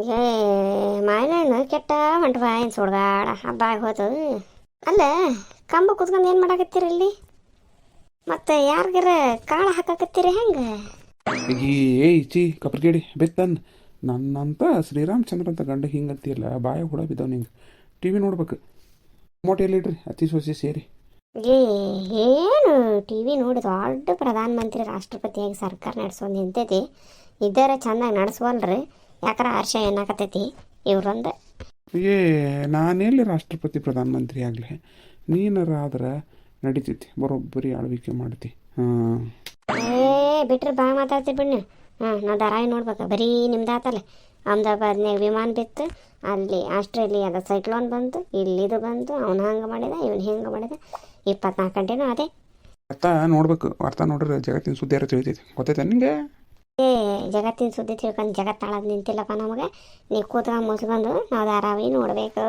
ಏ ಮಾಯನ ಕೆಟ್ಟ ಹೊಂಟವ ಏನು ಸುಡ್ಗಾಡ ಹಬ್ಬ ಆಗೋದು. ಅಲ್ಲ ಕಂಬ ಕುತ್ಕೊಂಡು ಏನು ಮಾಡಾಕತ್ತೀರಿ ಇಲ್ಲಿ? ಮತ್ತೆ ಯಾರಿಗಾರ ಕಾಳು ಹಾಕಾಕತ್ತೀರಿ ಹೆಂಗೆ? ಏ ಚಿ ಕಪ್ರಗೇಡಿ ಬೆತ್ತನ್ ನನ್ನಂತ ಶ್ರೀರಾಮಚಂದ್ರ ಅಂತ ಗಂಡ ಹಿಂಗಂತಿಲ್ಲ ಬಾಯ ಹುಡ ಬಿದ್ದಾವ ನಿಂಗೆ ಟಿ ವಿ ನೋಡ್ಬೇಕು ರಿಮೋಟ್ ಎಲ್ಲಿಡ್ರಿ ಅತಿ ಸೋಸಿ ಸೇರಿ. ಏ ಏನು? ಟಿ ವಿ ನೋಡಿ ದೊಡ್ಡ ಪ್ರಧಾನಮಂತ್ರಿ ರಾಷ್ಟ್ರಪತಿಯಾಗಿ ಸರ್ಕಾರ ನಡೆಸೋದು ನಿಂತೈತಿ. ಇದ್ದಾರೆ ಚೆನ್ನಾಗಿ ನಡೆಸುವಲ್ರಿ. ಯಾಕಾರ ಹರ್ಷ ಏನಾಗತೈತಿ ಇವ್ರಂದ? ಏ ನಾನೆಲ್ಲಿ ರಾಷ್ಟ್ರಪತಿ ಪ್ರಧಾನಮಂತ್ರಿ ಆಗಲಿ? ನೀನಾರ ಆದ್ರೆ ನಡೀತೈತಿ ಬರೋಬ್ಬರಿ ಆಳ್ವಿಕೆ ಮಾಡ್ತಿ. ಹಾಂ. ಏ ಬಿಟ್ರೆ ಬಾ ಮಾತಾಡ್ತೀರಿ ಬಿಡ್ನಿ. ಹಾಂ ನಾ ಧಾರಾವಾಹಿ ನೋಡ್ಬೇಕು ಬರೀ ನಿಮ್ದಾತಲ್ಲ ಅಹಮದಾಬಾದ್ನಾಗ ವಿಮಾನ ಬಿತ್ತು ಅಲ್ಲಿ ಆಸ್ಟ್ರೇಲಿಯಾದ ಸೈಕ್ಲೋನ್ ಬಂತು ಇಲ್ಲಿದು ಬಂತು ಅವ್ನು ಹಂಗೆ ಮಾಡಿದ ಇವ್ನು ಹಿಂಗೆ ಮಾಡಿದ ಇಪ್ಪತ್ನಾಲ್ಕು ಗಂಟೆನೂ ಅದೇ. ಅರ್ಥ ನೋಡ್ಬೇಕು ಅರ್ಥ ನೋಡ್ರೆ ಜಗತ್ತಿನ ಸುದ್ದಿ ಯಾರು ತಿಳಿತೈತಿ? ಗೊತ್ತೈತೆ ನಿಂಗೆ? ಏ ಜಗತ್ತಿನ ಸುದ್ದಿ ತಿಳ್ಕೊಂಡು ಜಗತ್ತಾಳದ್ ನಿಂತಿಲ್ಲಪ್ಪ ನಮಗೆ. ನೀ ಕೂತ್ಕೊಂಡು ಮುಸ್ಕೊಂಡು ನಾವು ಧಾರಾವಾಹಿ ನೋಡ್ಬೇಕು.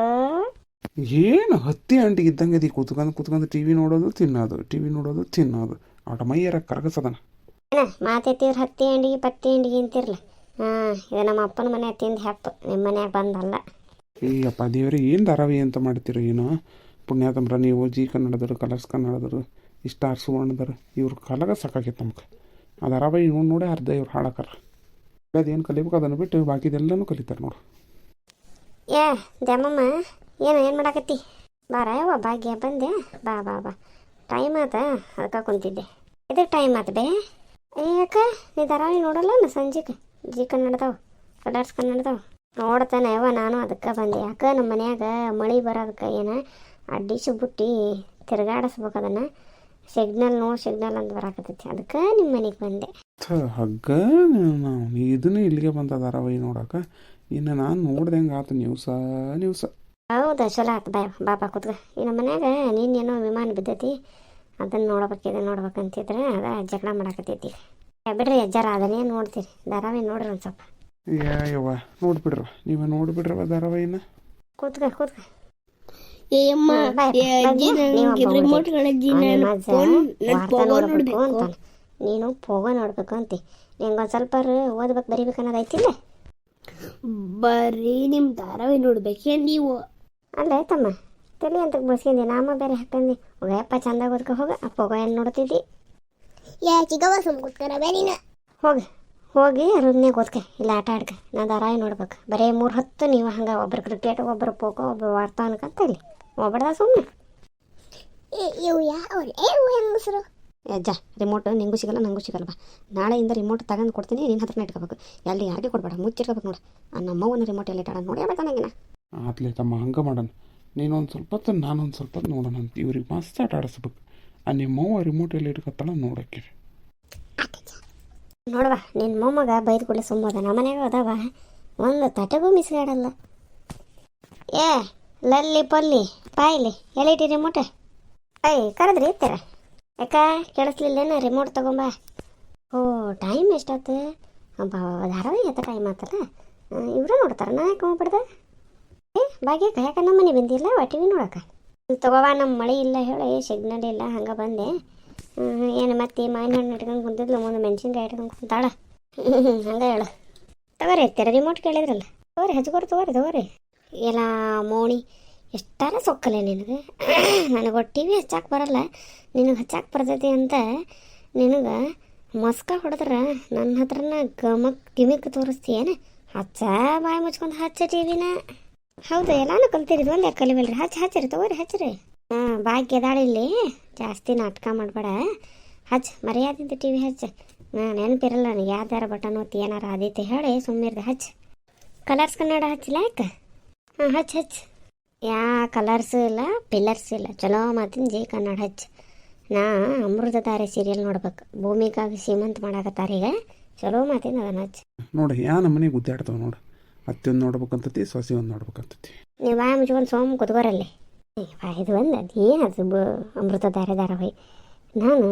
ಏನು ಹತ್ತಿ ಅಂಟಿಗೆ ಇದ್ದಂಗೆ ಅದಿ. ಕೂತ್ಕೊಂಡು ಕೂತ್ಕೊಂಡು ಟಿ ವಿ ನೋಡೋದು ತಿನ್ನೋದು ಟಿ ವಿ ನೋಡೋದು ತಿನ್ನೋದು. ಆಟ ಮೈಯರ ಕರಗಸದನ. ಏನ ಮಾತೆತ್ತಿವ್ರು ಹತ್ತಿ ಅಂಡಿಗೆ ಪತ್ತಿ ಅಂಡಿಗೆ ಅಂತಿರ್ಲ. ಹಾಂ ಇದು ನಮ್ಮ ಅಪ್ಪನ ಮನೆ ತಿಂದು ಹೆಪ್ಪು ನಿಮ್ಮ ಮನ್ಯಾಗ ಬಂದಲ್ಲ. ಈ ಅಪ್ಪ ದೇವ್ರಿ ಏನು ಧಾರಾವಾಹಿ ಅಂತ ಮಾಡ್ತೀರಿ ಏನೋ? ಪುಣ್ಯಾತಮ್ರ ನೀವು ಜಿ ಕನ್ನಡದರು ಕಲರ್ಸ್ ಕನ್ನಡದರು ಸ್ಟಾರ್ ಸುವರ್ಣದರು ಇವ್ರ ಕಲಗ ಸಾಕಾಗೈತೆ ನಮ್ಗೆ. ಆ ಧಾರಾವಾಹಿ ಇವ್ನು ನೋಡಿ ಅರ್ಧ ಇವ್ರು ಹಾಳಾಕರ. ಅದೇನು ಕಲಿಬೇಕು ಅದನ್ನು ಬಿಟ್ಟು ಬಾಕಿದೆಲ್ಲನೂ ಕಲಿತಾರೆ ನೋಡು. ಏ ದಮ್ಮಮ್ಮ ಏನು ಏನು ಮಾಡಾಕತ್ತಿ? ಬಾರ ಯಾವ ಭಾಗ್ಯ, ಬಂದೆ. ಬಾ ಬಾ ಬಾ. ಟೈಮ್ ಆತ ಅದಕ್ಕೆ ಕುಂತಿದ್ದೆ. ಇದಕ್ಕೆ ಟೈಮ್ ಆತ ಬೇ? ಏಕ ನೀ ಧಾರಾವಾಹಿ ನೋಡಲ್ಲ ಸಂಜೆಗೆ ಜಿ ಕನ್ನಡದವು, ಕಲರ್ಸ್ ಕನ್ನಡದವು. ನೋಡ್ತಾನೆ ಯವ್ವ ನಾನು ಅದಕ್ಕೆ ಬಂದೆ. ಯಾಕೆ ನಮ್ಮ ಮನ್ಯಾಗ ಮಳೆ ಬರೋದಕ್ಕೆ ಏನು? ಅಡ್ಡಿಸಿ ಬುಟ್ಟಿ ತಿರ್ಗಾಡಿಸ್ಬೇಕು ಅದನ್ನು. ಸಿಗ್ನಲ್ ನೋ ಸಿಗ್ನಲ್ ಅಂತ ಬರಾಕತ್ತೈತಿ. ಅದಕ್ಕೆ ನಿಮ್ಮ ಮನೆಗೆ ಬಂದೆ. ಹಗ್ಗ ಇದನ್ನು ಇಲ್ಲಿಗೆ ಬಂದ ಧಾರಾವಾಹಿ ನೋಡಕ. ಇನ್ನು ನಾನು ನೋಡ್ದಂಗೆ ಆತು ನ್ಯೂಸ ನ್ಯೂಸ ಹೌದಾ ಚಲೋ ಆತು ಬಾಯ್ ಬಾಬಾ ಕೂತ್ಕ ಈ ನಮ್ಮ ಮನ್ಯಾಗ ನಿನ್ನೇನೋ ವಿಮಾನ ಬಿದ್ದೈತಿ. ಅದನ್ನು ನೋಡ್ಬೇಕು ಇದನ್ನು ನೋಡ್ಬೇಕಂತಿದ್ರೆ ಅದ ಜಗಳ ಮಾಡಾಕತ್ತೈತಿ. ಬಿಡ್ರಿ ಅಜ್ಜಾರ ಅದನ್ನೇ ನೋಡ್ತೀರಿ ಧಾರಾವಾಹಿ ನೋಡ್ರಿ ಒಂದು ಸ್ವಲ್ಪ. ಯಾ ಯವ್ವ ನೋಡ್ಬಿಡ್ರವ ನೀವು ನೋಡ್ಬಿಡ್ರವ ಧಾರಾವಾಹಿನ? ಕೂತ್ಕ ಕೂತ್ಕ ಏಯಮ್ಮ ಹ್ಮ್, ಬಾಯ್, ಏ ಅಜ್ಜಿ? ನನಗೆ ರಿಮೋಟ್ ನಾನು ಫೋನ್ ನನ್ನ ಪೋಗೋ ನೋಡಬೇಕು ನೀನು ಪೋಗ ನೋಡ್ಬೇಕು ಅಂತಿ. ನಿಂಗೊಂದು ಸ್ವಲ್ಪ ಓದ್ಬೇಕು ಬರಿಬೇಕು ಅನ್ನೋದು ಐತಿಲ್ಲ ಬರೀ ನಿಮ್ ಧಾರಾವಾಹಿ ನೋಡ್ಬೇಕೇ ನೀವು. ಅಲ್ಲ ತಮ್ಮ ತಲೆ ಅಂತ ಬಿಡ್ಸ್ಕೊಂಡಿ ನಾಮ ಬೇರೆ ಹಾಕಂದಿ. ಹೋಗಪ್ಪ ಚಂದ ಓದ್ಕೊ ಹೋಗ. ಆ ಪೋಗ ಏನು ನೋಡ್ತಿದ್ದಿ? ಯಾ ಚಿಕ್ಕವ ಸುಮ್ ಕೂತ್ಕರ ಬೇರಿನ ಹೋಗಿ ಹೋಗಿ ರೂಮ್ನಾಗ ಓದ್ಕ. ಇಲ್ಲ ಆಟ ಆಡ್ಕ. ನಾ ಧಾರಾವಾಹಿ ನೋಡ್ಬೇಕು. ಬರೀ ಮೂರು ಹೊತ್ತು ನೀವು ಹಂಗೆ ಒಬ್ರು ಕ್ರಿಕೆಟ್ ಒಬ್ಬರು ಪೋಕೋ ಒಬ್ರು ವಾರ್ತಾ ಅನ್ಕಂತ ಇಲ್ಲಿ. ಹೋಗ್ಬೇಡ ಸುಮ್ಮನೆ ಇವು ಯಾವ ಏವು ಹೆಂಗಸರು ಅಜ್ಜ ರಿಮೋಟ್ ನಿಂಗೂ ಸಿಗಲ್ಲ ನಂಗೂ ಸಿಗಲ್ಲ ಬಾ ನಾಳೆಯಿಂದ ರಿಮೋಟ್ ತಗೊಂಡು ಕೊಡ್ತೀನಿ ನಿನ್ನ ಹತ್ರನೇ ಇಟ್ಕೋಬೇಕು. ಎಲ್ಲಿ ಯಾರಿಗೆ ಕೊಡ್ಬೇಡ ಮುಚ್ಚಿಟ್ಕೋಬೇಕು ನೋಡು. ನಮ್ಮವನ ರಿಮೋಟ್ ಎಲ್ಲಿ ಇಟ್ಟಾಳ ನೋಡಿ ನಂಗೆ ಆತ್ಲೇ ತಮ್ಮ ಹಂಗೆ ಮಾಡೋಣ. ನೀನೊಂದು ಸ್ವಲ್ಪ ಹೊತ್ತು ನಾನೊಂದು ಸ್ವಲ್ಪ ಹೊತ್ತು ನೋಡೋಣ ಅಂತ. ಇವ್ರಿಗೆ ಮಸ್ತ್ ಆಟ ಆಡಿಸ್ಬೇಕು. ಆ ನಿಮ್ಮವ್ವ ರಿಮೋಟ್ ಎಲ್ಲಿ ಇಟ್ಕೊತಾಳ ನೋಡಕ್ಕೆ. ನೋಡುವ ನಿನ್ನ ಮೊಮ್ಮಗ ಬೈದು ಕೂಡಲೇ ಸುಮ್ಮದ ನಮ್ಮ ಮನ್ಯಾಗ ಅದಾವ. ಒಂದು ಮಿಸ್ ಮಿಸ್ಗಾಡಲ್ಲ ಏ ಲಲ್ಲಿ ಪಲ್ಲಿ ಪಾಯಿಲಿ ಎಲ್ಲಿಟ್ಟಿ ರಿಮೋಟ್ ಐ ಕರೆದ್ರಿ ಇರ್ತೀರ ಯಾಕ ಕೇಳಿಸ್ಲಿಲ್ಲೇನ ರಿಮೋಟ್ ತಗೊಂಬ? ಓ ಟೈಮ್ ಎಷ್ಟಾತು? ಧಾರಾವಾಹಿ ಎತ್ತ ಟೈಮ್ ಆತಲ್ಲ? ಇವ್ರ ನೋಡ್ತಾರ, ನಾ ಯಾಕೆ ಹೋಗ್ಬಿಡ್ದೆ ಏ ಭಾಗ್ಯಕ್ಕ ಯಾಕೆ ನಮ್ಮ ಮನೆ ಬಂದಿಲ್ಲ? ಒಟ್ಟಿವಿ ನೋಡಕ್ಕೆ ತಗೋವ ನಮ್ಮ ಮಳೆ ಇಲ್ಲ ಹೇಳಿ ಸಿಗ್ನಲ್ ಇಲ್ಲ, ಹಂಗೆ ಬಂದೆ. ಏನು ಮತ್ತೆ ಮಾವಿನ ಹಣ್ಣು ಇಟ್ಕೊಂಡು ಕುಂತಿದ್ಲು, ಮುಂದೆ ಮೆಣಸಿನ್ಕಾಯಿ ಇಟ್ಕೊಂಡು ಕುಂತಾಳ. ಹಂಗೆ ಹೇಳು. ತಗೋರಿ ಎತ್ತೀರ ರಿಮೋಟ್ ಕೇಳಿದ್ರಲ್ಲ? ತಗೋರಿ, ಹಚ್ಕೋರಿ, ತಗೋರಿ ತಗೋರಿ. ಎಲ್ಲ ಮೋಣಿ, ಎಷ್ಟಾರ ಸೊಕ್ಕಲೆ ನಿನಗೆ? ನನಗೆ ಟಿ ವಿ ಹಚ್ಚಾಕೆ ಬರಲ್ಲ. ನಿನಗೆ ಹಚ್ಚಾಕೆ ಬರ್ತೈತಿ ಅಂತ ನಿನಗೆ ಮಸ್ಕ ಹೊಡೆದ್ರೆ ನನ್ನ ಹತ್ರನ ಗಮಕ್ ಗಿಮಿಕ್ ತೋರಿಸ್ತೀಯೇನು? ಹಚ್ಚ ಬಾಯಿ ಮುಚ್ಕೊಂಡು ಹಚ್ಚ ಟಿ ವಿನ ಹೌದು, ಎಲ್ಲಾನು ಕಲ್ತಿರಿದ್ ಒಂದೇ ಕಲಿವಲ್ರಿ ಹಚ್ಚಿ, ಹಚ್ಚಿರಿ, ತಗೋರಿ, ಹಚ್ಚಿರಿ. ಹಾಂ ಬಾಯಿ ಇಲ್ಲಿ. ಜಾಸ್ತಿ ನಾಟಕ ಮಾಡಬೇಡ. ಹಚ್ಚ ಮರ್ಯಾದಿಂದ ಟಿ ವಿ ಹಚ್ಚ. ಹಾಂ, ನೆನಪಿರಲ್ಲ ನನಗೆ ಯಾವ್ದಾರ ಬಟನ್ ಒತ್ತಿ ಏನಾರ ಆದೈತೆ ಹೇಳಿ ಸುಮ್ಮನಿರ್ದೆ ಹಚ್ಚ ಕಲರ್ಸ್ ಕನ್ನಡ ಹಚ್ಚಿಲ್ಲ ಯಾಕೆ ಹಾಂ ಹಚ್ಚ ಹಚ್ಚ ಯಾ ಕಲರ್ಸ್ ಇಲ್ಲ ಪಿಲ್ಲರ್ಸ್ ಇಲ್ಲ. ಚಲೋ ಮಾತಿನ ಜೈ ಕನ್ನಡ ಹಚ್ಚ ನಾ ಅಮೃತಧಾರೆ ಸೀರಿಯಲ್ ನೋಡ್ಬೇಕು. ಭೂಮಿಗಾಗಿ ಸೀಮಂತ ಮಾಡಾಕತ್ತಾರ ಈಗ. ಚಲೋ ಮಾತಿನ ಅದನ್ನ ಹಚ್ಚ ನೋಡಿ ಯಾ ನಮ್ಮನೆ ಗುದ್ದಾಡ್ತಾವ ನೋಡು ಅತ್ತಿ ಒಂದು ನೋಡ್ಬೇಕಂತತಿ ಸೊಸಿ ಒಂದು ನೋಡ್ಬೇಕಂತತಿ. ನೀವು ಬಾಯ ಮುಚ್ಕೊಂಡು ಸೋಮ್ ಕುತ್ಕೋರಲ್ಲಿ ಇದು ಒಂದು ಅದು ಏನದು ಬ ಅಮೃತಧಾರೆ ಧಾರಾವಾಹಿ ನಾನು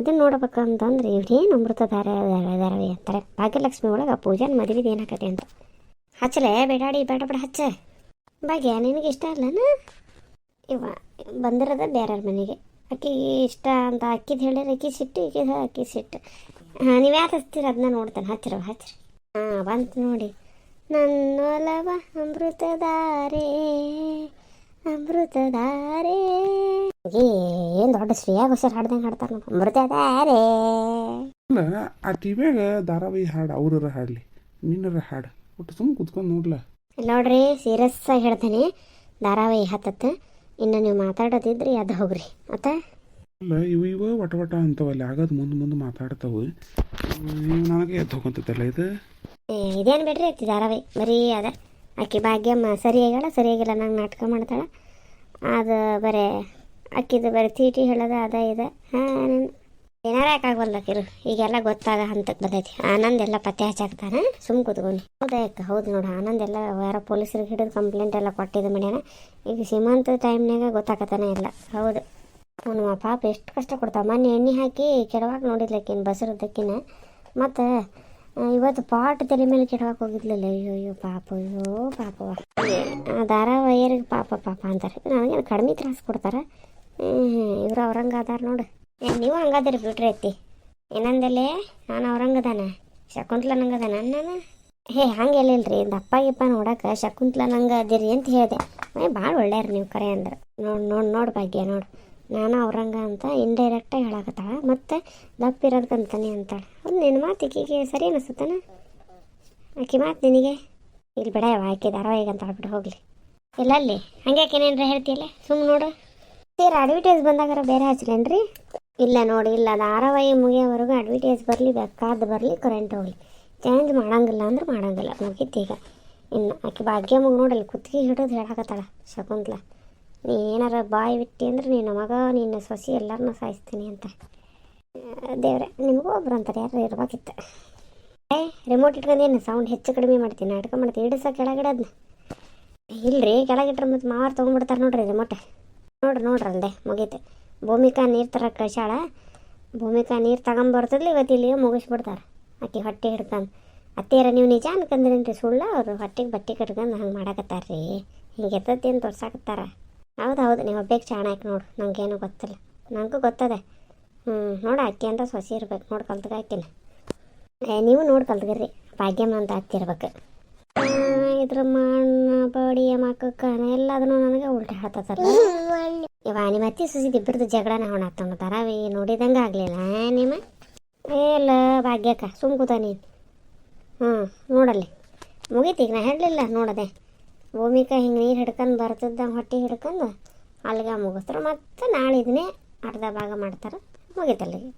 ಇದನ್ನು ನೋಡ್ಬೇಕಂತಂದ್ರೆ ಇವ್ರೇನು ಅಮೃತಧಾರೆ ಧಾರೆ ಧಾರಾವಾಹಿ ಅಂತಾರೆ. ಭಾಗ್ಯಲಕ್ಷ್ಮಿ ಒಳಗೆ ಪೂಜಾನ ಮದುವೆದು ಏನಾಗತ್ತೆ ಅಂತ. ಹಚ್ಚಲೇ ಬೇಡಾಡಿ, ಬೇಡ ಬೇಡ, ಹಚ್ಚ. ಭಾಗ್ಯ, ನಿನಗೆ ಇಷ್ಟ ಅಲ್ಲನ? ಇವ, ಬಂದಿರೋದ ಬೇರೆಯವ್ರ ಮನೆಗೆ. ಅಕ್ಕಿಗೆ ಇಷ್ಟ ಅಂತ ಅಕ್ಕಿದು ಹೇಳಿದ್ರೆ ಅಕ್ಕಿ ಸಿಟ್ಟು ಈಕಿದ ಅಕ್ಕಿ ಸಿಟ್ಟು. ಹಾಂ, ನೀವು ಯಾಕೆ ಹಚ್ತೀರ ಅದನ್ನ ನೋಡ್ತೇನೆ. ಹಚ್ಚಿರವ ಹಚ್ಚಿರಿ ಹಾಂ, ಬಂತು ನೋಡಿ. ನನ್ನೊಲವ ಅಮೃತಧಾರೆ ಅಮೃತಧಾರೆ. ಏನು ದೊಡ್ಡ ಶ್ರೇಯಾ ಹುಷಾರು ಹಾಡ್ದಂಗೆ ಹಾಡ್ತಾರ ನೋಡಿ. ಅಮೃತದಾರೇ ಆ ಟಿವಿಯಾಗ ಧಾರಾವಾಹಿ ಹಾಡು ಅವ್ರರ ಹಾಡಲಿ ನಿನ್ನರ ಹಾಡು. ಒಟ್ಟು ಸುಮ್ಮನೆ ಕುತ್ಕೊಂಡು ನೋಡ್ಲ? ನೋಡ್ರಿ ಸೀರಿಯಸ್ ಆಗಿ ಹೇಳ್ತೇನೆ ಧಾರಾವಾಹಿ ಹತ್ತತ್ತ. ಇನ್ನು ನೀವು ಮಾತಾಡೋದಿದ್ರಿ ಅದು ಹೋಗ್ರಿ. ಆತ ಇಲ್ಲ ಇವು ಇವ ವಟ ವಟ ಅಂತವಲ್ಲ ಆಗೋದು ಮುಂದೆ ಮುಂದೆ ಮಾತಾಡ್ತಾವು. ಇವು ನನಗೆ ಎದ್ದು ಹೋಗಂತೈತಲ್ಲ ಇದು? ಏ, ಇದೇನು ಬಿಡ್ರಿ ಐತಿ ಧಾರಾವಾಹಿ? ಬರೀ ಅದ. ಅಕ್ಕಿ ಭಾಗ್ಯಮ್ಮ ಸರಿಯಾಗಿಲ್ಲ ಸರಿಯಾಗಿಲ್ಲ ನಂಗೆ ನಾಟಕ ಮಾಡ್ತಾಳೆ. ಅದು ಬರೇ ಅಕ್ಕಿದು ಬರೀ ತೀಟಿ ಹೇಳೋದ ಅದ ಇದೆ. ಹಾಂ ಏನಾರ ಯಾಕಾಗವಲ್ಲಾಕಿರು ಈಗೆಲ್ಲ ಗೊತ್ತಾಗ ಹಂತಕ್ಕೆ ಬಂದೈತಿ. ಆನಂದ್ ಎಲ್ಲ ಪತ್ತೆ ಹಚ್ಚಾಕ್ತಾನೆ ಸುಮ್ ಕುತ್ಕೊಂಡು. ಹೌದಾ ಅಕ್ಕ? ಹೌದು ನೋಡು. ಆನಂದ್ ಎಲ್ಲ ಯಾರೋ ಪೊಲೀಸರಿಗೆ ಹಿಡಿದು ಕಂಪ್ಲೇಂಟ್ ಎಲ್ಲ ಕೊಟ್ಟಿದ್ದು ಮನ್ಯಾನ ಈಗ ಸೀಮಂತ ಟೈಮ್ನಾಗ ಗೊತ್ತಾಗತ್ತಾನೆ ಎಲ್ಲ ಹೌದು. ಅವನು ಪಾಪ ಎಷ್ಟು ಕಷ್ಟ ಕೊಡ್ತಾವ. ಮೊನ್ನೆ ಎಣ್ಣೆ ಹಾಕಿ ಕೆಡವಾಗ ನೋಡಿದ್ಲಕ್ಕಿನ ಬಸರದಕ್ಕಿನ ಮತ್ತು ಇವತ್ತು ಪಾಟ್ ತಲೆ ಮೇಲೆ ಕೆಡವಾಕ್ ಹೋಗಿದ್ಲಲ್ಲ? ಅಯ್ಯೋ ಅಯ್ಯೋ, ಪಾಪ ಅಯ್ಯೋ, ಪಾಪ. ಆ, ಧಾರಾವಾಹಿಯರಿಗೆ ಪಾಪ ಪಾಪ ಅಂತಾರೆ. ನನಗೇನು ಕಡಿಮೆ ತ್ರಾಸು ಕೊಡ್ತಾರೆ? ಇವ್ರು ಅವ್ರಂಗೆ ಅದಾರ ನೋಡು. ನೀವು ಹಂಗಾದ್ರೆ ಬಿಟ್ರಿ ಐತಿ ಏನಂದಲೇ ನಾನು ಅವ್ರಂಗದಾನ ಶಕುಂತ್ಲ ನಂಗದಾನ ನಾನು ಹೇ, ಹಂಗೆ ಎಲ್ಲಿಲ್ರಿ ದಪ್ಪ ಗಿಪ್ಪ ನೋಡಕ್ಕೆ ಶಕುಂತ್ಲ ನಂಗೆ ಅದಿರಿ ಅಂತ ಹೇಳಿದೆ. ಮೈ ಭಾಳ ಒಳ್ಳೆಯವ್ರು ನೀವು ಕರೆ ಅಂದ್ರೆ. ನೋಡಿ ನೋಡಿ ನೋಡಿ ಭಾಗ್ಯ, ನೋಡು. ನಾನು ಅವ್ರಂಗ ಅಂತ ಇಂಡೈರೆಕ್ಟಾಗಿ ಹೇಳಕತ್ತಾಳ. ಮತ್ತು ದಪ್ಪ ಇರೋದ್ಕಂತಾನೆ ಅಂತಾಳೆ. ಅದು ನಿನ್ನ ಮಾತು ಈಕಿಗೆ ಸರಿ ಅನಿಸುತ್ತಾನ? ಆಕೆ ಮಾತು ನಿನಗೆ? ಇಲ್ಲಿ ಬಿಡ ಆಕೆ ಧಾರಾವಾಹಿಗೆ ಅಂತ ಹೇಳ್ಬಿಟ್ಟು ಹೋಗಲಿ. ಇಲ್ಲ ಅಲ್ಲಿ. ಹಂಗ್ಯಾಕೆ ಏನೇನ್ರ ಹೇಳ್ತೀಯಲ್ಲ? ಸುಮ್ಮನೆ ನೋಡು. ಸೇರಿ ಅಡ್ವರ್ಟೈಸ್ ಬಂದಾಗಾರ ಬೇರೆ ಹಚ್ಲೇನ್ರಿ ಇಲ್ಲ ನೋಡಿ, ಇಲ್ಲ. ಧಾರಾವಾಹಿ ಮುಗಿಯೋವರೆಗೂ ಅಡ್ವರ್ಟೈಸ್ ಬರಲಿ, ಬೇಕಾದ ಬರಲಿ ಕರೆಂಟ್ ಹೋಗಲಿ. ಚೇಂಜ್ ಮಾಡೋಂಗಿಲ್ಲ ಅಂದ್ರೆ ಮಾಡಂಗಿಲ್ಲ. ಈಗ. ಇನ್ನು ಆಕೆ ಭಾಗ್ಯ ಮಗ ನೋಡಲ್ಲ ಕುತ್ತಿಗೆ ಹಿಡಿದು ಹೇಳಕತ್ತಾಳ ಶಕುಂತ್ಲ. ನೀ ಏನಾರ ಬಾಯಿ ಬಿಟ್ಟಿ ಅಂದ್ರೆ ನಿನ್ನ ಮಗ, ನಿನ್ನ ಸೊಸಿ ಎಲ್ಲರನ್ನ ಸಾಯಿಸ್ತೀನಿ ಅಂತ. ದೇವ್ರೆ, ನಿಮಗೂ ಒಬ್ರು ಅಂತಾರೆ ಯಾರು ಇರ್ಬೇಕಿತ್ತು. ಏ ರಿಮೋಟ್ ಇಟ್ಕೊಂಡೇನು ಸೌಂಡ್ ಹೆಚ್ಚು ಕಡಿಮೆ ಮಾಡ್ತೀನಿ? ನಾಟಕ ಮಾಡ್ತೀನಿ. ಇಡಿಸ ಅದನ್ನ ಇಲ್ರಿ, ಕೆಳಗಿಟ್ರೆ ಮತ್ತು ಮಾವಾರ್ ತೊಗೊಂಡ್ಬಿಡ್ತಾರೆ ನೋಡ್ರಿ ರಿಮೋಟ್ ನೋಡ್ರಿ ನೋಡ್ರಿ ಅಲ್ಲದೆ ಮುಗೀತು. ಭೂಮಿಕಾ ನೀರು ತರ ಕಳ್ಸಾಳ ಭೂಮಿಕಾ ನೀರು ತಗೊಂಬರ್ತದ್ಲಿ ಇವತ್ತು ಇಲ್ಲಿಗೆ ಮುಗಿಸ್ಬಿಡ್ತಾರೆ. ಆಕೆ ಹೊಟ್ಟೆ ಹಿಡ್ಕೊಂಡು. ಅತ್ತೆಯರ ನೀವು ನಿಜ ಅನ್ಕಂದ್ರೇನ್ರಿ ಸುಳ್ಳ? ಅವರು ಹೊಟ್ಟೆಗೆ ಬಟ್ಟೆ ಕಟ್ಕೊಂಡು ಹಂಗೆ ಮಾಡಕತ್ತಾರ್ರಿ. ಹಿಂಗೆ ಎತ್ತತ್ತಿ ಅಂತ ತೋರ್ಸಾಕತ್ತಾರ? ಹೌದು ಹೌದು, ನೀವು ಒಬ್ಬೇಕು ಹಾಕಿ ನೋಡು. ನಂಗೇನು ಗೊತ್ತಿಲ್ಲ. ನನಗೂ ಗೊತ್ತದೆ. ಹ್ಞೂ ನೋಡು ಅಕ್ಕಿ ಅಂತ ಸೊಸಿ ಇರ್ಬೇಕು. ನೋಡಿ ಕಲ್ತ್ಗ ಏ, ನೀವು ನೋಡಿ ಕಲ್ತ್ಗಿರ್ರಿ ಭಾಗ್ಯಮ್ಮ ಅಂತ ಹತ್ತಿರ್ಬೇಕು ಇದ್ರ ಮಣ್ಣ, ಬಡಿಯ ಮಕ್ಕ ಎಲ್ಲದನ್ನು ನನಗೆ ಉಲ್ಟಾ ಹೇಳ್ತಾರ ಇವ ನಿಮ್ಮ ಅತ್ತಿ ಸುಸಿದ ಇಬ್ಬರದು ಜಗಳನ ಹೊಣಾತಣ್ಣ ತರಾವಿ ನೋಡಿದಂಗೆ ಆಗಲಿಲ್ಲ ನಿಮ್ಮ? ಏಲ್ಲ ಭಾಗ್ಯಕ್ಕ ಸುಮ್ ಕೂತ ನೀನು. ಹ್ಞೂ, ನೋಡಲ್ಲಿ. ಈಗ, ನಾ ಹೇಳಲಿಲ್ಲ, ನೋಡದೆ. ಭೂಮಿಕ ಹಿಂಗೆ ನೀರು ಹಿಡ್ಕೊಂಡು ಬರ್ತದ ಹೊಟ್ಟೆ ಹಿಡ್ಕೊಂಡು ಅಲ್ಲಿಗೆ ಮುಗಿಸ್ತಾರೆ ಮತ್ತು ನಾಳೆ ಇದನ್ನೇ ಅರ್ಧ ಭಾಗ ಮಾಡ್ತಾರೆ ಮುಗೀತಲ್ಲಿಗೆ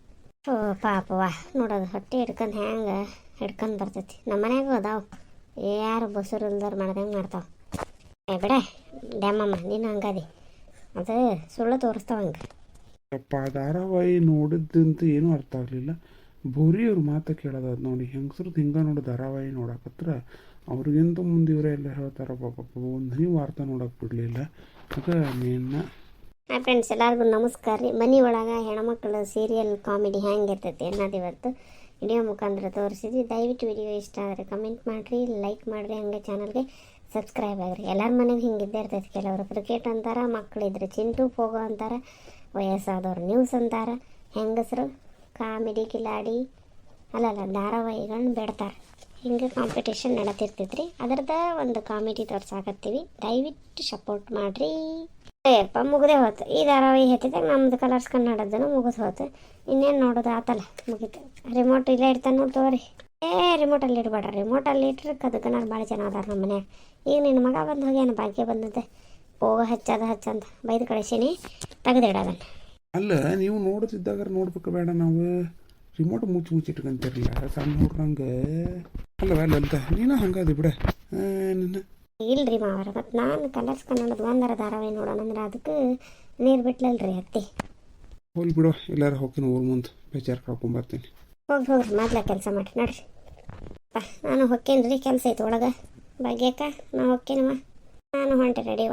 ಓ, ಪಾಪವ್ವ, ನೋಡೋದು, ಹೊಟ್ಟೆ ಹಿಡ್ಕೊಂಡು ಹ್ಯಾಂಗೆ ಹಿಡ್ಕೊಂಡು ಬರ್ತೈತಿ. ನಮ್ಮ ಮನ್ಯಾಗ ಅದಾವ. ಯಾರು ಬಸರು ಇಲ್ದವ್ರು ಮಾಡ್ದಂಗೆ ಮಾಡ್ತಾವೆ. ಬಿಡ ಡ್ಯಾಮಮ್ಮ ನೀನು ಹಂಗದಿ. ಅದು ಸುಳ್ಳು ತೋರಿಸ್ತಾವಂಗೆ ಅಪ್ಪ ಧಾರಾವಾಹಿ ನೋಡಿದ್ದಂತ ಏನೂ ಅರ್ಥ ಆಗಲಿಲ್ಲ. ಬೋರಿ ಅವ್ರ ಮಾತು ಕೇಳೋದು ಅದು ನೋಡಿ ಹೆಂಗಸ್ರದ್ದು ಹಿಂಗೆ ನೋಡಿ ಧಾರಾವಾಹಿ ನೋಡಾಕತ್ರ ಅವ್ರಿಗಿಂತ ಮುಂದೆ ಇವರೇ ಎಲ್ಲ ಹೇಳ್ತಾರ ಪಾಪ ಒಂದು ವಾರ್ತಾ ವಾರ್ತೆ ನೋಡಕ್ಕೆ ಬಿಡಲಿಲ್ಲ. ಅದು ಮೇನ್ನ ಹಾಯ್ ಫ್ರೆಂಡ್ಸ್ ಎಲ್ಲರಿಗೂ ನಮಸ್ಕಾರ ರೀ. ಮನೆ ಒಳಗೆ ಹೆಣ್ಮಕ್ಳು ಸೀರಿಯಲ್ ಕಾಮಿಡಿ ಹೆಂಗೆ ಇರ್ತೈತಿ ಅನ್ನೋದು ಇವತ್ತು ವಿಡಿಯೋ ಮುಖಾಂತರ ತೋರಿಸಿದ್ವಿ. ದಯವಿಟ್ಟು ವಿಡಿಯೋ ಇಷ್ಟ ಆದರೆ ಕಮೆಂಟ್ ಮಾಡಿರಿ ಲೈಕ್ ಮಾಡಿರಿ ಹಂಗೆ ಚಾನಲ್ಗೆ ಸಬ್ಸ್ಕ್ರೈಬ್ ಆಗಿರಿ ಎಲ್ಲರ ಮನೆಗೆ ಹಿಂಗಿದ್ದೇ ಇರ್ತೈತಿ ಕೆಲವರು. ಕ್ರಿಕೆಟ್ ಅಂತಾರೆ ಮಕ್ಕಳಿದ್ರೆ ಚಿಂಟು, ಪೋಗೋ ಅಂತಾರೆ, ವಯಸ್ಸಾದವ್ರು ನ್ಯೂಸ್ ಅಂತಾರೆ, ಹೆಂಗಸರು ಕಾಮಿಡಿ, ಕಿಲಾಡಿ, ಅಲ್ಲಲ್ಲ ಧಾರಾವಾಹಿಗಳನ್ನ ಬಿಡ್ತಾರೆ. ಹಿಂಗೆ ಕಾಂಪಿಟೇಷನ್ ನಡತಿರ್ತೈತ್ರಿ. ಅದರದ ಒಂದು ಕಾಮಿಡಿ ತೋರ್ಸಾಕತ್ತೀವಿ. ದಯವಿಟ್ಟು ಸಪೋರ್ಟ್ ಮಾಡಿರಿ. ಏಪ್ಪ ಮುಗದೇ ಹೋಯ್ತು ಈ ಧಾರಾವಾಹಿ ಹೆಚ್ಚಿದಾಗ ನಮ್ದು ಕಲರ್ಸ್ ಕನ್ನಡದನು ಮುಗಿದು ಹೋತು. ಇನ್ನೇನು ನೋಡೋದು ಆತಲ್ಲ, ಮುಗೀತು. ರಿಮೋಟ್ ಇಲ್ಲೇ ಇರ್ತಾನೆ ತಗೋರಿ ಏ ರಿಮೋಟಲ್ಲಿ ಇಡಬೇಡ ರಿಮೋಟಲ್ಲಿ ಇಟ್ಟರೆ ಕದಕನಾರು ಭಾಳ ಜನ ಅದಾರ ನಮ್ಮ ಮನ್ಯಾಗ ಈಗ ನಿನ್ನ ಮಗ ಬಂದು ಹೋಗ್ಯಾನ ಭಾಗ್ಯ ಬಂದದೆ ಹೋಗ ಹಚ್ಚದ ಹಚ್ಚಂತ ಬೈದು ಕಳಿಸೀನಿ. ತೆಗೆದಿಡೋದನ್ನ. ಅಲ್ಲ ನೀವು ನೋಡ್ತಿದ್ದಾಗ ನೋಡ್ಬೇಕು ಬೇಡ ನಾವು. ರಿಮೋಟ್ ಮುಚ್ಚಿ ಮುಚ್ಚಿ ಇಟ್ಕೊಂತಿರಲಿಲ್ಲ ಸಣ್ಣ ಅಲ್ಲ ಅಲ್ಲವ ಅಂತ ನೀನು ಹಂಗಾದಿ ಬಿಡ. ನಿನ್ನ. ಇಲ್ರಿ ಮಾವರ ಮತ್ತು ನಾನು ಕಲರ್ಸ್ ಕನ್ನಡದ ಒಂದರ ಧಾರಾವಾಹಿ ನೋಡೋಣ ಅಂದ್ರೆ ಅದಕ್ಕೆ ನೀರು ಬಿಟ್ಲಲ್ರಿ ಅತ್ತಿ. ಹೋಗಿ ಬಿಡು. ಎಲ್ಲಾರು ಹೋಗ್ತೀನಿ ಊರು ಮುಂದೆ. ಬೇಜಾರು ಕಳ್ಕೊಂಬರ್ತೀನಿ ಹೋಗಿ ಹೋಗ್ರಿ ಮೊದ್ಲ ಕೆಲಸ ಮಾಡಿ ನೋಡ್ರಿ. ಅಪ್ಪ ನಾನು ಹೊಕ್ಕೇನ್ರಿ, ಕೆಲಸ ಐತೆ ಒಳಗೆ. ಭಾಗ್ಯಕ್ಕ ನಾ ಹೊಕ್ಕೇನವ. ನಾನು ಹೊಂಟೆ ರೆಡಿವ